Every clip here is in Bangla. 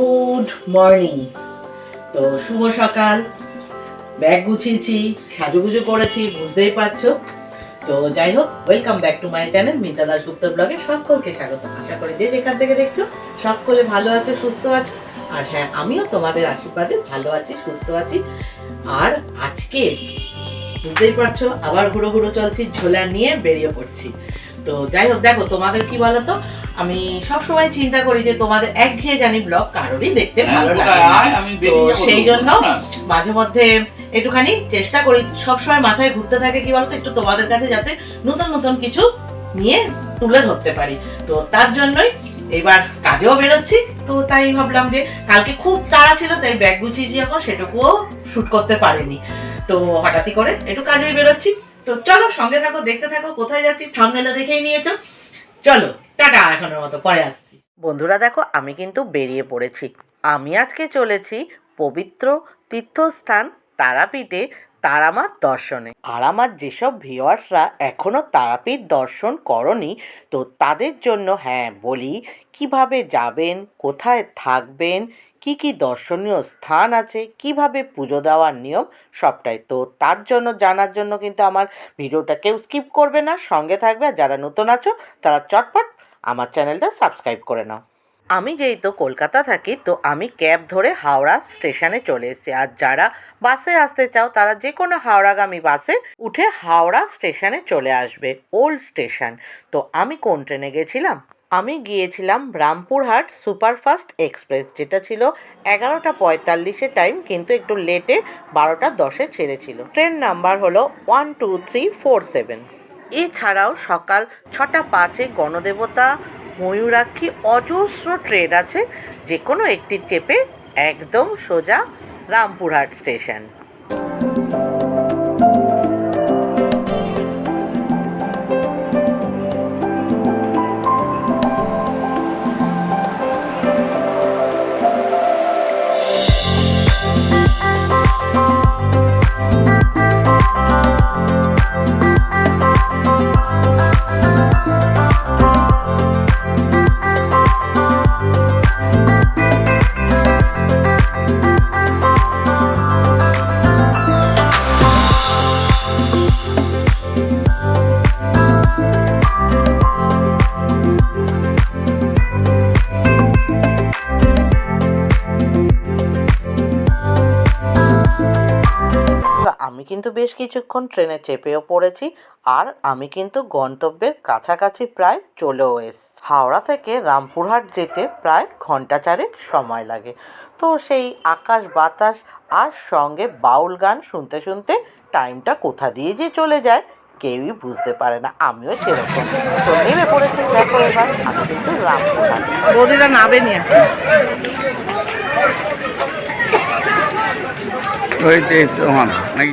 Good morning. তো শুভ সকাল। ব্যাগ গুছিয়েছি, সাজুগুজু করেছি, বুঝতেই পারছ? তো যাই হোক welcome back to my channel Mita Das Gupta ব্লগে সকলকে স্বাগত। আশা করি যে যেখান থেকে দেখছ, সকলে ভালো আছো, সুস্থ আছো। আর হ্যাঁ আমিও তোমাদের আশীর্বাদে ভালো আছি, সুস্থ আছি। আর আজকে, বুঝতেই পারছ, আবার ঘুরো ঘুরো চলছি, ঝোলা নিয়ে বেরিয়ে পড়ছি। তো যাই হোক দেখো তোমাদের কি বলো তো আমি সব সময় চিন্তা করি যে তোমাদের একঘেয়ে জানি ব্লগ কারোরই দেখতে ভালো লাগে তো সেই জন্য মাঝে মধ্যে একটুখানি চেষ্টা করি সবসময় মাথায় ঘুরতে থাকে কি বলতো? একটু তোমাদের কাছে যাতে নতুন নতুন কিছু নিয়ে তুলে ধরতে পারি। তো তার জন্যই এবার কাজেও বেরোচ্ছি। তো তাই ভাবলাম যে কালকে খুব তাড়া ছিল তাই ব্যাগ গুছিয়েছি এখন সেটুকুও শুট করতে পারিনি। তো হঠাৎই করে একটু কাজেই বেরোচ্ছি। তো চলো, সঙ্গে থাকো, দেখতে থাকো, কোথায় যাচ্ছি থামনেলা দেখেই নিয়েছো। চলো, টাটা, এখনের মতো, পরে আসছি। বন্ধুরা, দেখো, আমি কিন্তু বেরিয়ে পড়েছি। আমি আজকে চলেছি পবিত্র তীর্থস্থান তারাপীঠে তারামার দর্শনে। আর আমার যেসব ভিওয়ার্সরা এখনও তারাপীঠ দর্শন করনি, তো তাদের জন্য হ্যাঁ বলি, কীভাবে যাবেন, কোথায় থাকবেন, কি কি দর্শনীয় স্থান আছে, কীভাবে পুজো দেওয়ার নিয়ম, সবটাই। তো তার জন্য, জানার জন্য কিন্তু আমার ভিডিওটা কেউ স্কিপ করবে না, সঙ্গে থাকবে, আর যারা নতুন আছো, তারা চটপট আমার চ্যানেলটা সাবস্ক্রাইব করে নাও। আমি যেহেতু কলকাতা থাকি, তো আমি ক্যাব ধরে হাওড়া স্টেশনে চলে এসেছি। আর যারা বাসে আসতে চাও, তারা যে কোনো হাওড়াগামী বাসে উঠে হাওড়া স্টেশনে চলে আসবে, ওল্ড স্টেশন। তো আমি কোন ট্রেনে গেছিলাম? আমি গিয়েছিলাম রামপুরহাট সুপারফাস্ট এক্সপ্রেস, যেটা ছিল এগারোটা পঁয়তাল্লিশে টাইম, কিন্তু একটু লেটে বারোটা দশে ছেড়েছিল। ট্রেন নাম্বার হলো one two three four seven. এছাড়াও সকাল ছটা পাঁচে গণদেবতা ময়ূরাক্ষী অজস্র ট্রেন আছে যে কোনো একটি চেপে একদম সোজা রামপুরহাট স্টেশন। বেশ কিছুক্ষণ ট্রেনে চেপেও পড়েছি আর আমি কিন্তু গন্তব্যের কাছাকাছি প্রায় চলেও এসছি। হাওড়া থেকে রামপুরহাট যেতে প্রায় ঘণ্টা চারেক সময় লাগে। তো সেই আকাশ বাতাস আর সঙ্গে বাউল গান শুনতে শুনতে টাইমটা কোথা দিয়ে যে চলে যায় কেউই বুঝতে পারে না আমিও সেরকম। তো নেমে পড়েছি দেখো এবার আমি কিন্তু রামপুরহাট। বৌদিরা নাবে নিয়ে ওই নাকি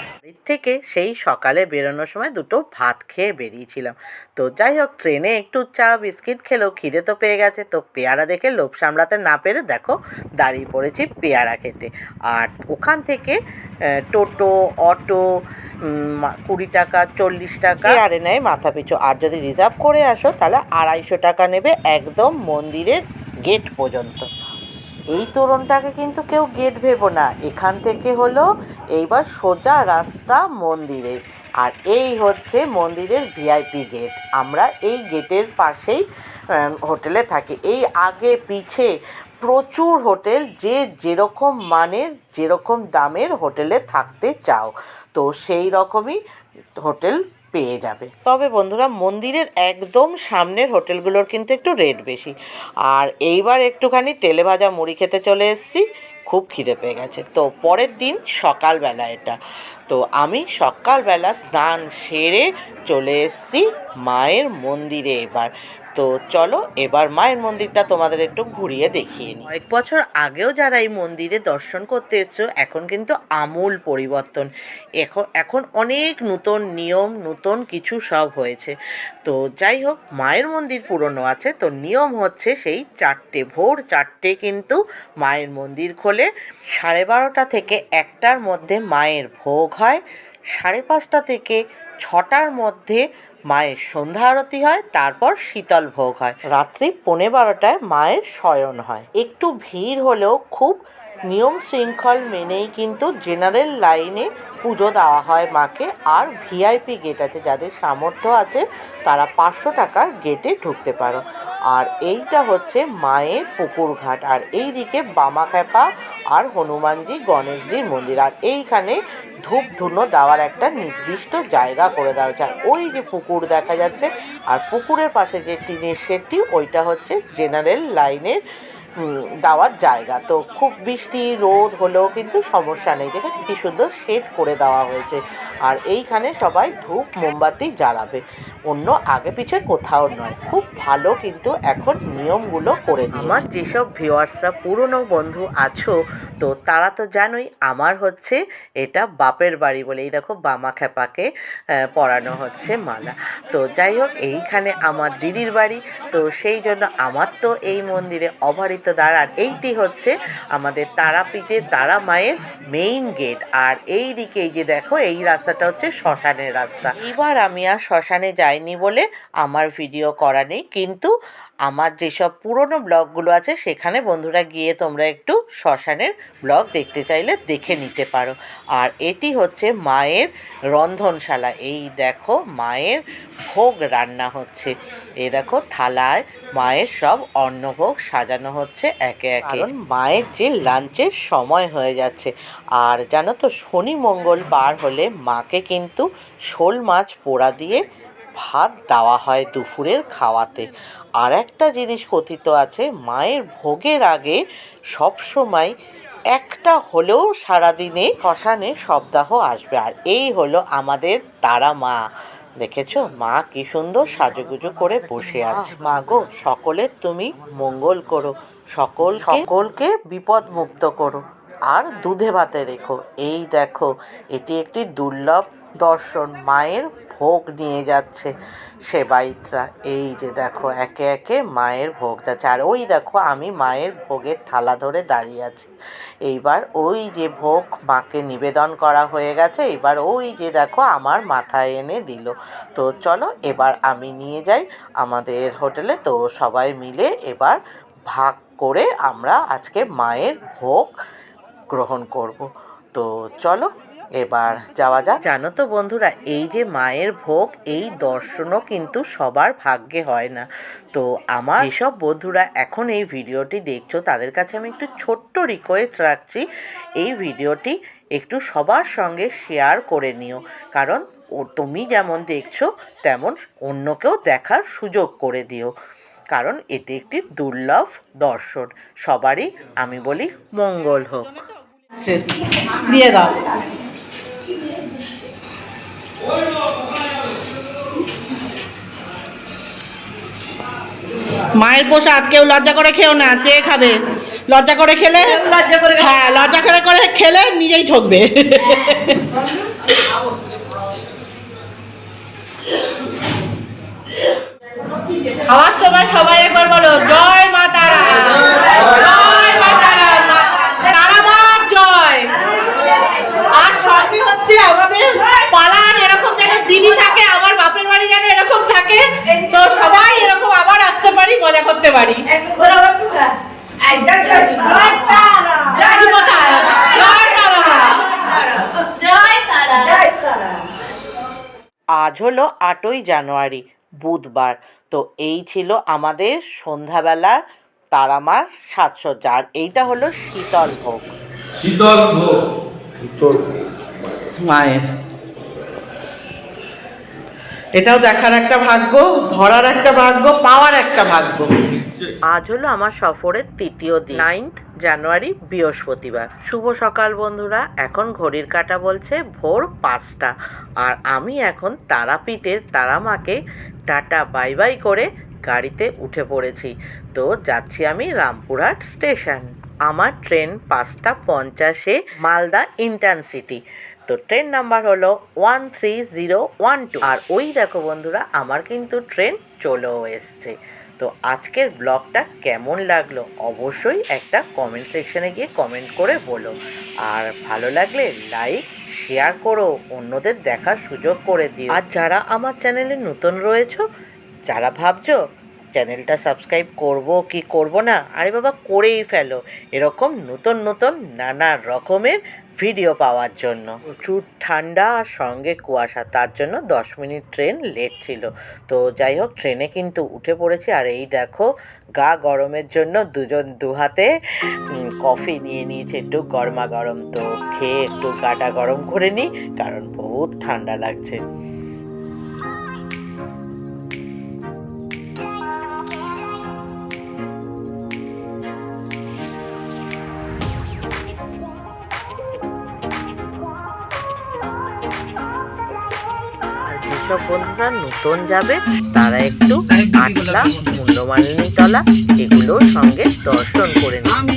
থেকে সেই সকালে বেরোনোর সময় দুটো ভাত খেয়ে বেরিয়েছিলাম। তো যাই হোক, ট্রেনে একটু চা, বিস্কিট খেলেও খিদে তো পেয়ে গেছে। তো পেয়ারা দেখে লোভ সামলাতে না পেরে দেখো দাঁড়িয়ে পড়েছি পেয়ারা খেতে। আর ওখান থেকে টোটো, অটো কুড়ি টাকা, চল্লিশ টাকা। আরে নেয় মাথা পিছু। আর যদি রিজার্ভ করে আসো, তাহলে আড়াইশো টাকা নেবে একদম মন্দিরের গেট পর্যন্ত। এই তোরণটাকে কিন্তু কেউ গেট ভেবো না। এখান থেকে হলো এইবার সোজা রাস্তা মন্দিরের আর এই হচ্ছে মন্দিরের ভিআইপি গেট। আমরা এই গেটের পাশেই হোটেলে থাকি। এই আগে পিছে প্রচুর হোটেল যে যেরকম মানের, যেরকম দামের হোটেলে থাকতে চাও। তো সেই রকমই হোটেল পেয়ে যাবে। তবে বন্ধুরা, মন্দিরের একদম সামনের হোটেলগুলোর কিন্তু একটু রেট বেশি। আর এইবার একটুখানি তেলে ভাজা মুড়ি খেতে চলে এসেছি, খুব খিদে পেয়ে গেছে। তো পরের দিন সকালবেলা এটা। তো আমি সকালবেলা স্নান সেরে চলে এসেছি মায়ের মন্দিরে এবার। তো চলো, এবার মায়ের মন্দিরটা তোমাদের একটু ঘুরিয়ে দেখিয়ে নিই। কয়েক বছর আগেও যারা এই মন্দিরে দর্শন করতে এসছো, এখন কিন্তু আমূল পরিবর্তন। এখন এখন অনেক নতুন নিয়ম, নতুন কিছু সব হয়েছে। তো যাই হোক, মায়ের মন্দির পুরনো আছে, তো নিয়ম হচ্ছে সেই চারটে ভোর, চারটে কিন্তু মায়ের মন্দির খোলে। সাড়ে বারোটা থেকে একটার মধ্যে মায়ের ভোগ হয়। সাড়ে পাঁচটা থেকে ছটার মধ্যে মায়ের সন্ধ্যা আরতি হয়, তারপর শীতল ভোগ হয়। রাত্রি পৌনে বারোটায় মায়ের শয়ন হয়। একটু ভিড় হলেও খুব নিয়ম শৃঙ্খল মেনেই কিন্তু জেনারেল লাইনে পুজো দেওয়া হয় মাকে। আর ভিআইপি গেট আছে, যাদের সামর্থ্য আছে, তারা পাঁচশো টাকার গেটে ঢুকতে পারো। আর এইটা হচ্ছে মায়ের পুকুর ঘাট। আর এই দিকে বামাখ্যাপা আর হনুমানজি, গণেশজির মন্দির। আর এইখানে ধূপ ধুনো দেওয়ার একটা নির্দিষ্ট জায়গা করে দেওয়া হয়েছে। আর ওই যে পুকুর দেখা যাচ্ছে, আর পুকুরের পাশে যে টিনের শেডটি ওইটা হচ্ছে জেনারেল লাইনের দেওয়ার জায়গা। তো খুব বৃষ্টি, রোদ হলেও কিন্তু সমস্যা নেই। দেখে কি সুন্দর শেড করে দেওয়া হয়েছে। আর এইখানে সবাই ধূপ, মোমবাতি জ্বালাবে। অন্য আগে পিছে কোথাও নয়। খুব ভালো কিন্তু এখন নিয়মগুলো করে দিয়ে আমার যেসব ভিউয়ার্সরা পুরনো বন্ধু আছো, তো তারা তো জানোই আমার হচ্ছে এটা বাপের বাড়ি বলে এই দেখো বামা খ্যাপাকে পরানো হচ্ছে মালা। তো যাই হোক, এইখানে আমার দিদির বাড়ি। তো সেই জন্য আমার তো এই মন্দিরে অবারিত দ্বার আর এইটি হচ্ছে আমাদের তারাপীঠের তারা মায়ের মেইন গেট আর এই দিকে যে দেখো, এই রাস্তাটা হচ্ছে শ্মশানের রাস্তা। এবার আমি আর শ্মশানে যাইনি বলে আমার ভিডিও করা নেই। কিন্তু আমার যেসব পুরনো ব্লগগুলো আছে, সেখানে বন্ধুরা গিয়ে তোমরা একটু শ্মশানের ব্লগ দেখতে চাইলে দেখে নিতে পারো। আর এটি হচ্ছে মায়ের রন্ধনশালা। এই দেখো, মায়ের ভোগ রান্না হচ্ছে। এই দেখো, থালায় মায়ের সব অন্নভোগ সাজানো হচ্ছে। একে একে। কারণ মায়ের যে লাঞ্চের সময় হয়ে যাচ্ছে। আর জানো তো শনি মঙ্গল বার হলে মাকে কিন্তু শোল মাছ পোড়া দিয়ে ভাত দেওয়া হয় দুপুরের খাওয়াতে। আর একটা জিনিস কথিত আছে মায়ের ভোগের আগে সব সময় একটা হলেও সারাদিনে শ্মশানে শবদাহ আসবে। আর এই হলো আমাদের তারা মা। দেখেছ? মা কি সুন্দর সাজুগুজু করে বসে আছে। মা গো সকলের তুমি মঙ্গল করো। সকল সকলকে বিপদ মুক্ত করো। আর দুধে ভাতে রেখো। এই দেখো, এটি একটি দুর্লভ দর্শন। মায়ের ভোগ নিয়ে যাচ্ছে সেবায়িতরা। এই যে দেখো, একে একে মায়ের ভোগ যাচ্ছে। আর ওই দেখো, আমি মায়ের ভোগের থালা ধরে দাঁড়িয়ে আছি। এইবার ওই যে ভোগ মাকে নিবেদন করা হয়ে গেছে এবার ওই যে দেখো, আমার মাথায় এনে দিল। তো চলো, এবার আমি নিয়ে যাই আমাদের হোটেলে। তো সবাই মিলে এবার ভাগ করে আমরা আজকে মায়ের ভোগ গ্রহণ করব। তো চলো এবার যাওয়া যাক। জানো তো বন্ধুরা এই যে মায়ের ভোগ এই দর্শনও কিন্তু সবার ভাগ্যে হয় না। তো আমার যেসব বন্ধুরা এখন এই ভিডিওটি দেখছ তাদের কাছে আমি একটু ছোট্ট রিকোয়েস্ট রাখছি এই ভিডিওটি একটু সবার সঙ্গে শেয়ার করে নিও। কারণ ও তুমি যেমন দেখছ তেমন অন্যকেও দেখার সুযোগ করে দিও। কারণ এটি একটি দুর্লভ দর্শন। সবারই আমি বলি মঙ্গল হোক। দিয়ে দাও। মায়ের প্রসাদ কেউ লজ্জা করে খেও না চেয়ে খাবে? লজ্জা করে খেলে? লজ্জা করে হ্যাঁ লজ্জা করে করে খেলে নিজেই ঠকবে। সময় সবাই একবার বলো জয় মা তারা জয় মা তারা তারা মার জয়। আর সঙ্গে হচ্ছে আমাদের পাড়ার এরকম যেন দিদি থাকে আমার বাপের বাড়ি যেন এরকম থাকে। তো সবাই এরকম আবার আসতে পারি মজা করতে পারি। আজ হলো আটই জানুয়ারি বুধবার। তো এই ছিল আমাদের সন্ধ্যাবেলার তারামার সাজসজ্জা। আর এইটা হলো শীতল ভোগ। শীতল ভোগ। মায়ের। এটাও দেখার একটা ভাগ্য ধরার একটা ভাগ্য পাওয়ার একটা ভাগ্য। আজ হলো আমার সফরের তৃতীয় দিন। নাইন্থ জানুয়ারি বৃহস্পতিবার। শুভ সকাল বন্ধুরা। এখন ঘড়ির কাঁটা বলছে ভোর পাঁচটা। আর আমি এখন তারাপীঠের তারামাকে টাটা, বাই বাই করে গাড়িতে উঠে পড়েছি। তো যাচ্ছি আমি রামপুরহাট স্টেশন। আমার ট্রেন পাঁচটা পঞ্চাশে মালদা ইন্টার্নসিটি তো ট্রেন নাম্বার হলো one three zero one two. আর ওই দেখো বন্ধুরা, আমার কিন্তু ট্রেন চলেও এসছে। তো আজকের ব্লগটা কেমন লাগল অবশ্যই একটা কমেন্ট সেকশনে গিয়ে কমেন্ট করে বলো। আর ভালো লাগলে লাইক শেয়ার করো, অন্যদের দেখার সুযোগ করে দিও। আর যারা আমার চ্যানেলে নতুন রয়েছো, যারা ভাবছ চ্যানেলটা সাবস্ক্রাইব করব কি করব না? আরে বাবা, করেই ফেলো। এরকম নতুন নতুন নানা রকমের ভিডিও পাওয়ার জন্য। প্রচুর ঠান্ডা, আর সঙ্গে কুয়াশা, তার জন্য দশ মিনিট ট্রেন লেট ছিল। তো যাই হোক ট্রেনে কিন্তু উঠে পড়েছি। আর এই দেখো, গা গরমের জন্য দুজন দু হাতে কফি নিয়ে নিয়েছে একটু গরমা গরম। তো খেয়ে একটু গাটা গরম করে নিই, কারণ বহুত ঠান্ডা লাগছে। যেসব বন্ধুরা নতুন যাবে তারা একটু আটলা মূল্যমালিনী তলা এগুলোর সঙ্গে দর্শন করে নিন।